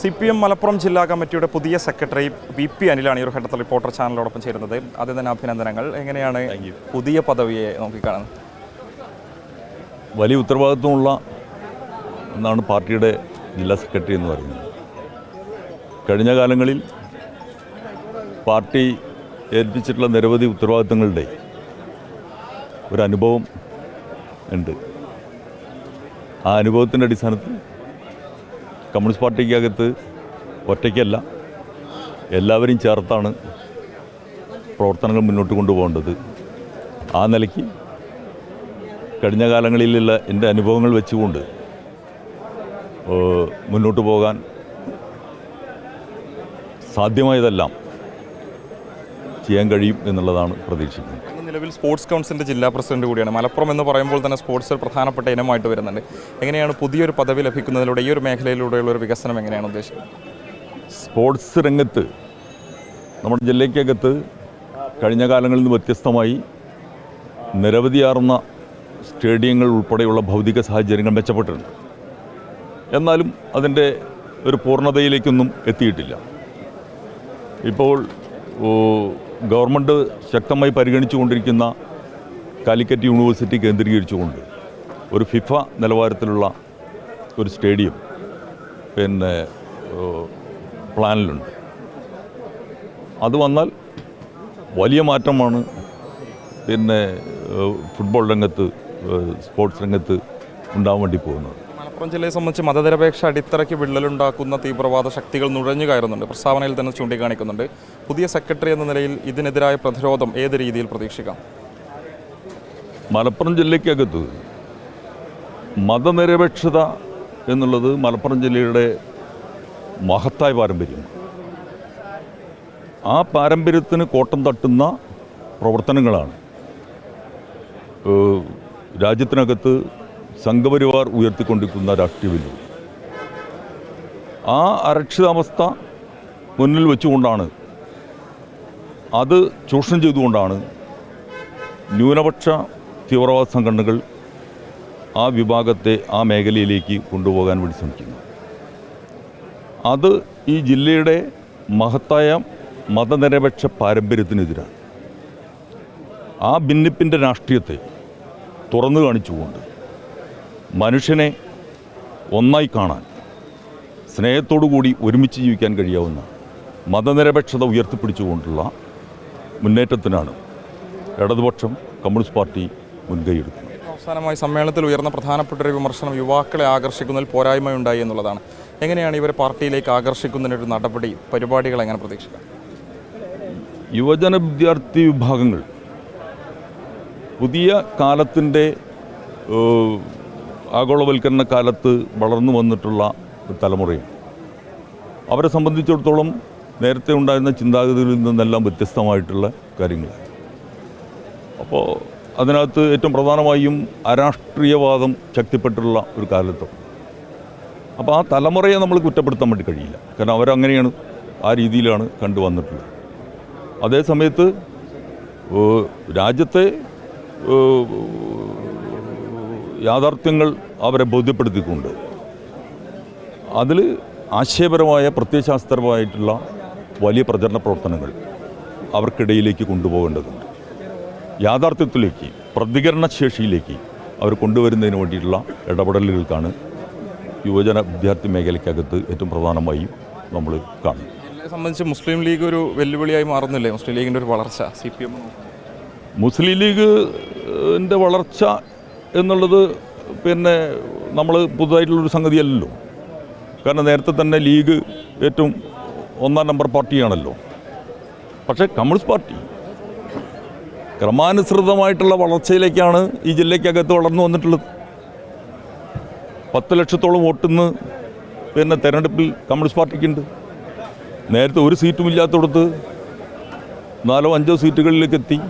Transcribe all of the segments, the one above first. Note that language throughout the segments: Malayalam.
സി പി എം മലപ്പുറം ജില്ലാ കമ്മിറ്റിയുടെ പുതിയ സെക്രട്ടറി വി പി അനിലാണ് ഈ ഒരു ഘട്ടത്തിൽ റിപ്പോർട്ടർ ചാനലോടൊപ്പം ചേരുന്നത്. ആദ്യം തന്നെ അഭിനന്ദനങ്ങൾ. എങ്ങനെയാണ് പുതിയ പദവിയെ നോക്കിക്കാണുന്നത് വലിയ ഉത്തരവാദിത്വമുള്ള എന്നാണ് പാർട്ടിയുടെ ജില്ലാ സെക്രട്ടറി എന്ന് പറയുന്നത്. കഴിഞ്ഞ കാലങ്ങളിൽ പാർട്ടി ഏൽപ്പിച്ചിട്ടുള്ള നിരവധി ഉത്തരവാദിത്തങ്ങളുടെ ഒരു അനുഭവം ഉണ്ട്. ആ അനുഭവത്തിന്റെ അടിസ്ഥാനത്തിൽ കമ്മ്യൂണിസ്റ്റ് പാർട്ടിക്കകത്ത് ഒറ്റയ്ക്കല്ല എല്ലാവരും ചേർത്താണ് പ്രവർത്തനങ്ങൾ മുന്നോട്ട് കൊണ്ടുപോകേണ്ടത്. ആ നിലയ്ക്ക് കഴിഞ്ഞ കാലങ്ങളിലുള്ള എന്റെ അനുഭവങ്ങൾ വെച്ചുകൊണ്ട് മുന്നോട്ട് പോകാൻ സാധ്യമായതെല്ലാം ചെയ്യാൻ കഴിയും എന്നുള്ളതാണ് പ്രതീക്ഷിക്കുന്നത്. നിലവിൽ സ്പോർട്സ് കൗൺസിലിന്റെ ജില്ലാ പ്രസിഡന്റ് കൂടിയാണ്. മലപ്പുറം എന്ന് പറയുമ്പോൾ തന്നെ സ്പോർട്സ് ഒരു പ്രധാനപ്പെട്ട ഇനമായിട്ട് വരുന്നുണ്ട്. എങ്ങനെയാണ് പുതിയൊരു പദവി ലഭിക്കുന്നതിലൂടെ ഈ ഒരു മേഖലയിലൂടെയുള്ള ഒരു വികസനം എങ്ങനെയാണ് ഉദ്ദേശിക്കുന്നത്? സ്പോർട്സ് രംഗത്ത് നമ്മുടെ ജില്ലയ്ക്കകത്ത് കഴിഞ്ഞ കാലങ്ങളിൽ നിന്ന് വ്യത്യസ്തമായി നിരവധിയാർന്ന സ്റ്റേഡിയങ്ങൾ ഉൾപ്പെടെയുള്ള ഭൗതിക സാഹചര്യങ്ങൾ മെച്ചപ്പെട്ടിട്ടുണ്ട്. എന്നാലും അതിന്റെ ഒരു പൂർണതയിലേക്കൊന്നും എത്തിയിട്ടില്ല. ഇപ്പോൾ ഗവൺമെന്റ് ശക്തമായി പരിഗണിച്ചുകൊണ്ടിരിക്കുന്ന കാലിക്കറ്റ് യൂണിവേഴ്സിറ്റി കേന്ദ്രീകരിച്ചുകൊണ്ട് ഒരു ഫിഫ നിലവാരത്തിലുള്ള ഒരു സ്റ്റേഡിയം പിന്നെ പ്ലാനിലുണ്ട്. അത് വന്നാൽ വലിയ മാറ്റമാണ്. പിന്നെ ഫുട്ബോൾ രംഗത്ത് സ്പോർട്സ് രംഗത്ത് ഉണ്ടാവാൻ വേണ്ടി പോകുന്നത്. മലപ്പുറം ജില്ലയെ സംബന്ധിച്ച് മതനിരപേക്ഷ അടിത്തറയ്ക്ക് വിള്ളലുണ്ടാക്കുന്ന തീവ്രവാദ ശക്തികൾ നുഴഞ്ഞു കയറുന്നുണ്ട്. പ്രസ്താവനയിൽ തന്നെ ചൂണ്ടിക്കാണിക്കുന്നുണ്ട്. പുതിയ സെക്രട്ടറി എന്ന നിലയിൽ ഇതിനെതിരായ പ്രതിരോധം ഏത് രീതിയിൽ പ്രതീക്ഷിക്കാം? മലപ്പുറം ജില്ലയ്ക്കകത്ത് മതനിരപേക്ഷത എന്നുള്ളത് മലപ്പുറം ജില്ലയുടെ മഹത്തായ പാരമ്പര്യം. ആ പാരമ്പര്യത്തിന് കോട്ടം തട്ടുന്ന പ്രവർത്തനങ്ങളാണ്. രാജ്യത്തിനകത്ത് സംഘപരിവാർ ഉയർത്തിക്കൊണ്ടിരിക്കുന്ന രാഷ്ട്രീയ വെല്ലുവിളി ആ അരക്ഷിതാവസ്ഥ മുന്നിൽ വെച്ചുകൊണ്ടാണ് അത് ചൂഷണം ചെയ്തുകൊണ്ടാണ് ന്യൂനപക്ഷ തീവ്രവാദ സംഘടനകൾ ആ വിഭാഗത്തെ ആ മേഖലയിലേക്ക് കൊണ്ടുപോകാൻ വേണ്ടി ശ്രമിക്കുന്നു അത് ഈ ജില്ലയുടെ മഹത്തായ മതനിരപേക്ഷ പാരമ്പര്യത്തിനെതിരാണ്. ആ ഭിന്നിപ്പിന്റെ രാഷ്ട്രീയത്തെ തുറന്നു കാണിച്ചുകൊണ്ട് മനുഷ്യനെ ഒന്നായി കാണാൻ സ്നേഹത്തോടു കൂടി ഒരുമിച്ച് ജീവിക്കാൻ കഴിയാവുന്ന മതനിരപേക്ഷത ഉയർത്തിപ്പിടിച്ചുകൊണ്ടുള്ള മുന്നേറ്റത്തിനാണ് ഇടതുപക്ഷം കമ്മ്യൂണിസ്റ്റ് പാർട്ടി മുൻകൈയെടുക്കുന്നത്. അവസാനമായി സമ്മേളനത്തിൽ ഉയർന്ന പ്രധാനപ്പെട്ട ഒരു വിമർശനം യുവാക്കളെ ആകർഷിക്കുന്നതിൽ പോരായ്മയുണ്ടായി എന്നുള്ളതാണ്. എങ്ങനെയാണ് ഇവരെ പാർട്ടിയിലേക്ക് ആകർഷിക്കുന്നതിനൊരു നടപടി പരിപാടികൾ എങ്ങനെ പ്രതീക്ഷിക്കാം? യുവജന വിദ്യാർത്ഥി വിഭാഗങ്ങൾ പുതിയ കാലത്തിന്റെ ആഗോളവൽക്കരണ കാലത്ത് വളർന്നു വന്നിട്ടുള്ള ഒരു തലമുറയാണ്. അവരെ സംബന്ധിച്ചിടത്തോളം നേരത്തെ ഉണ്ടായിരുന്ന ചിന്താഗതിയിൽ നിന്നെല്ലാം വ്യത്യസ്തമായിട്ടുള്ള കാര്യങ്ങളാണ്. അപ്പോൾ അതിനകത്ത് ഏറ്റവും പ്രധാനമായും അരാഷ്ട്രീയവാദം ശക്തിപ്പെട്ടുള്ള ഒരു കാലത്താണ് അപ്പോൾ ആ തലമുറയെ നമ്മൾ കുറ്റപ്പെടുത്താൻ വേണ്ടി കഴിയില്ല. കാരണം അവരങ്ങനെയാണ് ആ രീതിയിലാണ് കണ്ടുവന്നിട്ടുള്ളത്. അതേ സമയത്ത് രാജ്യത്തെ യാഥാർത്ഥ്യങ്ങൾ അവരെ ബോധ്യപ്പെടുത്തിക്കൊണ്ട് അതിൽ ആശയപരമായ പ്രത്യയശാസ്ത്രപരമായിട്ടുള്ള വലിയ പ്രചരണ പ്രവർത്തനങ്ങൾ അവർക്കിടയിലേക്ക് കൊണ്ടുപോകേണ്ടതുണ്ട്. യാഥാർത്ഥ്യത്തിലേക്ക് പ്രതികരണശേഷിയിലേക്ക് അവർ കൊണ്ടുവരുന്നതിന് വേണ്ടിയിട്ടുള്ള ഇടപെടലുകൾക്കാണ് യുവജന വിദ്യാർത്ഥി മേഖലയ്ക്കകത്ത് ഏറ്റവും പ്രധാനമായും നമ്മൾ കാണും എന്നെ സംബന്ധിച്ച് മുസ്ലിം ലീഗ് ഒരു വെല്ലുവിളിയായി മാറുന്നില്ലേ? മുസ്ലിം ലീഗിന്റെ ഒരു വളർച്ച സി പി എം മുസ്ലിം ലീഗിന്റെ വളർച്ച എന്നുള്ളത് പിന്നെ നമ്മൾ പുതുതായിട്ടുള്ളൊരു സംഗതിയല്ലല്ലോ. കാരണം നേരത്തെ തന്നെ ലീഗ് ഏറ്റവും ഒന്നാം നമ്പർ പാർട്ടിയാണല്ലോ. പക്ഷേ കമ്മ്യൂണിസ്റ്റ് പാർട്ടി ക്രമാനുസൃതമായിട്ടുള്ള വളർച്ചയിലേക്കാണ് ഈ ജില്ലയ്ക്കകത്ത് വളർന്നു വന്നിട്ടുള്ളത്. പത്ത് ലക്ഷത്തോളം വോട്ടിന്ന് പിന്നെ തെരഞ്ഞെടുപ്പിൽ കമ്മ്യൂണിസ്റ്റ് പാർട്ടിക്കുണ്ട്. നേരത്തെ ഒരു സീറ്റും ഇല്ലാത്തടത്ത് നാലോ അഞ്ചോ സീറ്റുകളിലേക്ക് എത്തി.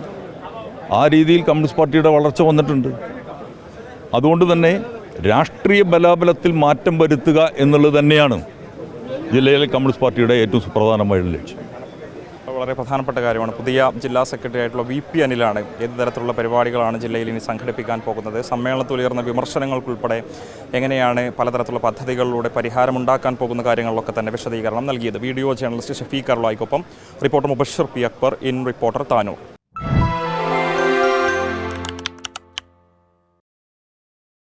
ആ രീതിയിൽ കമ്മ്യൂണിസ്റ്റ് പാർട്ടിയുടെ വളർച്ച വന്നിട്ടുണ്ട്. അതുകൊണ്ട് തന്നെ രാഷ്ട്രീയ ബലാബലത്തിൽ മാറ്റം വരുത്തുക എന്നുള്ളത് തന്നെയാണ് ജില്ലയിലെ കമ്മ്യൂണിസ്റ്റ് പാർട്ടിയുടെ ഏറ്റവും സുപ്രധാനമായ ലക്ഷ്യം. വളരെ പ്രധാനപ്പെട്ട കാര്യമാണ്. പുതിയ ജില്ലാ സെക്രട്ടറി ആയിട്ടുള്ള വി പി അനിലാണ് ഏത് തരത്തിലുള്ള പരിപാടികളാണ് ജില്ലയിൽ ഇനി സംഘടിപ്പിക്കാൻ പോകുന്നത്? സമ്മേളനത്തിൽ ഉയർന്ന വിമർശനങ്ങൾക്കുൾപ്പെടെ എങ്ങനെയാണ് പലതരത്തിലുള്ള പദ്ധതികളിലൂടെ പരിഹാരം ഉണ്ടാക്കാൻ പോകുന്ന കാര്യങ്ങളിലൊക്കെ തന്നെ വിശദീകരണം നൽകിയത്. Video journalist Shafeeq കർളായിക്കൊപ്പം reporter Mubashir P Akbar in reporter Tanur.